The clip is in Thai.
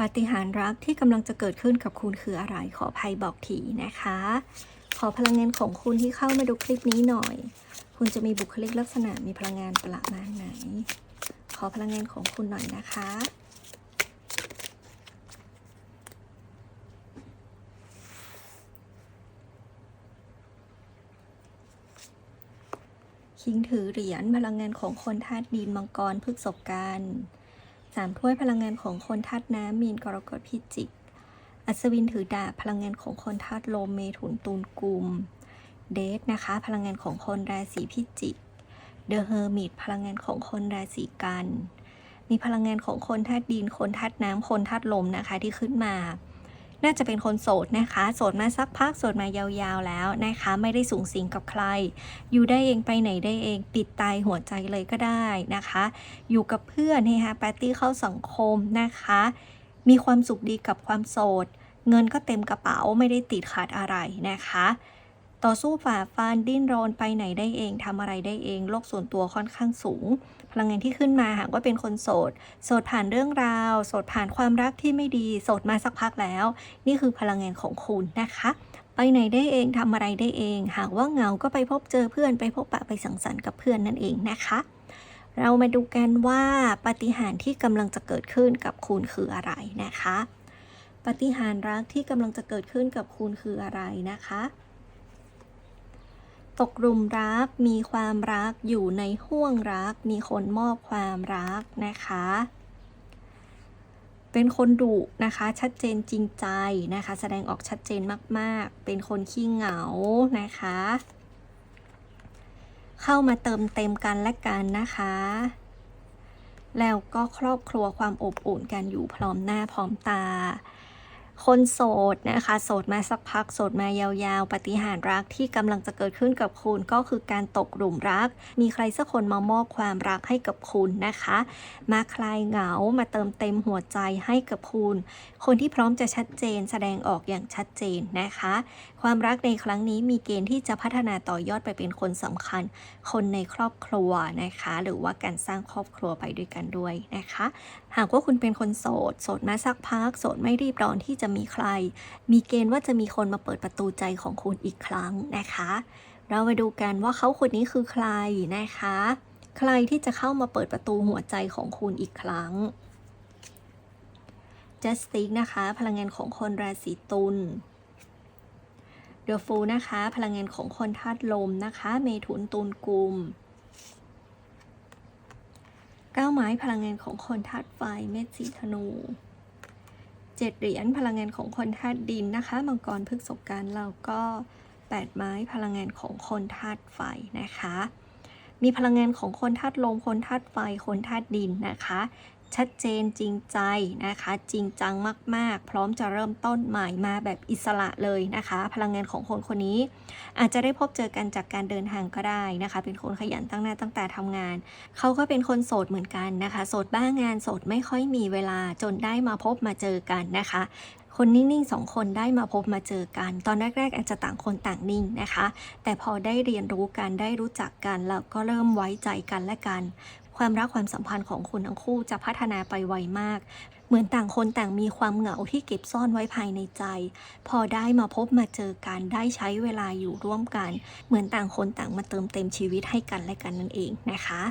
ปาฏิหาริย์รักที่กำลังจะเกิดขึ้นกับคุณคืออะไร ขออภัยบอกทีนะคะ ขอพลังงานของคุณที่เข้ามาดูคลิปนี้หน่อย คุณจะมีบุคลิกลักษณะมีพลังงานประมาณไหน ขอพลังงานของคุณหน่อยนะคะคิงถือเหรียญพลังงานของคนธาตุดินมังกรพฤกษบกัน สามถ้วยพลังงานของคนธาตุน้ำมีนกรกฎพิจิก อัศวินถือดาบพลังงานของคนธาตุลมเมถุนตูนกุม เดทนะคะ พลังงานของคนราศีพิจิก เดอะเฮอร์มิตพลังงานของคนราศีกัน มีพลังงานของคนธาตุดินคนธาตุน้ำคนธาตุลมนะคะที่ขึ้นมา น่าจะเป็นคนโสดนะคะ โสดมาสักพักโสดมายาวๆแล้วนะคะ ไม่ได้สูงสิงกับใคร อยู่ได้เองไปไหนได้เองปิดตายหัวใจเลยก็ได้นะคะ อยู่กับเพื่อนนะคะปาร์ตี้เข้าสังคมนะคะ มีความสุขดีกับความโสด เงินก็เต็มกระเป๋าไม่ได้ติดขาดอะไรนะคะ ต่อสู้ฝ่าฟันดิ้นรนไปไหนได้เองทำอะไรได้เอง โลกส่วนตัวค่อนข้างสูง พลังงานที่ขึ้นมาหากว่าเป็นคนโสด โสดผ่านเรื่องราว โสดผ่านความรักที่ไม่ดี โสดมาสักพักแล้ว นี่คือพลังงานของคุณนะคะไปไหนได้เองทำอะไรได้เอง หากว่าเหงาก็ไปพบเจอเพื่อนไปพบปะไปสังสรรค์กับเพื่อนนั่นเองนะคะ เรามาดูกันว่าปฏิหารที่กำลังจะเกิดขึ้นกับคุณคืออะไรนะคะ ปฏิหารรักที่กำลังจะเกิดขึ้นกับคุณคืออะไรนะคะ ตกหลุมรัก มีความรักอยู่ในห่วงรัก มีคนมอบความรักนะคะ เป็นคนดุนะคะ ชัดเจนจริงใจนะคะ แสดงออกชัดเจนมาก ๆ เป็นคนขี้เหงานะคะ เข้ามาเติมเต็มกันและกันนะคะ แล้วก็ครอบครัวความอบอุ่นกันอยู่พร้อมหน้าพร้อมตา คนโสดนะคะ โสดมาสักพัก โสดมายาวๆ ปฏิหารรักที่กำลังจะเกิดขึ้นกับคุณก็คือการตกหลุมรัก มีใครสักคนมามอบความรักให้กับคุณนะคะ มาคลายเหงา มาเติมเต็มหัวใจให้กับคุณ คนที่พร้อมจะชัดเจนแสดงออกอย่างชัดเจนนะคะ ความรักในครั้งนี้มีเกณฑ์ที่จะพัฒนาต่อยอดไปเป็นคนสำคัญ คนในครอบครัวนะคะ หรือว่าการสร้างครอบครัวไปด้วยกันด้วยนะคะ หากว่าคุณเป็นคนโสด โสดมาสักพัก โสดไม่รีบร้อนที่จะมีใคร มีเกณฑ์ว่าจะมีคนมาเปิดประตูใจของคุณอีกครั้งนะคะ เรามาดูกันว่าเขาคนนี้คือใครนะคะ ใครที่จะเข้ามาเปิดประตูหัวใจของคุณอีกครั้ง Justice นะคะ พลังงานของคนราศีตุล The Fool นะคะ พลังงานของคนธาตุลมนะคะ เมถุนตุลกุมก้าวไม้พลังงานของคนธาตุไฟเมษสีธนู เจ็ดเหรียญพลังงานของคนธาตุดินนะคะ มังกรพฤกษบการแล้วก็แปดไม้พลังงานของคนธาตุไฟนะคะ มีพลังงานของคนธาตุลมคนธาตุไฟคนธาตุดินนะคะ ชัดเจนจริงใจนะคะ จริงจังมาก ๆ พร้อมจะเริ่มต้นใหม่มาแบบอิสระเลยนะคะ พลังงานของคนคนนี้ อาจจะได้พบเจอกันจากการเดินทางก็ได้นะคะ เป็นคนขยันตั้งหน้าตั้งแต่ทำงาน เขาก็เป็นคนโสดเหมือนกันนะคะ โสดบ้างงานโสดไม่ค่อยมีเวลาจนได้มาพบมาเจอกันนะคะคนนิ่งๆสองคนได้มาพบมาเจอกัน ตอนแรกๆอาจจะต่างคนต่างนิ่งนะคะ แต่พอได้เรียนรู้กันได้รู้จักกันแล้วก็เริ่มไว้ใจกันและกัน ความรักความสัมพันธ์ของคุณทั้งคู่จะพัฒนาไปไวมาก เหมือนต่างคนต่างมีความเหงาที่เก็บซ่อนไว้ภายในใจ พอได้มาพบมาเจอกันได้ใช้เวลาอยู่ร่วมกัน เหมือนต่างคนต่างมาเติมเต็มชีวิตให้กันและกันนั่นเองนะคะ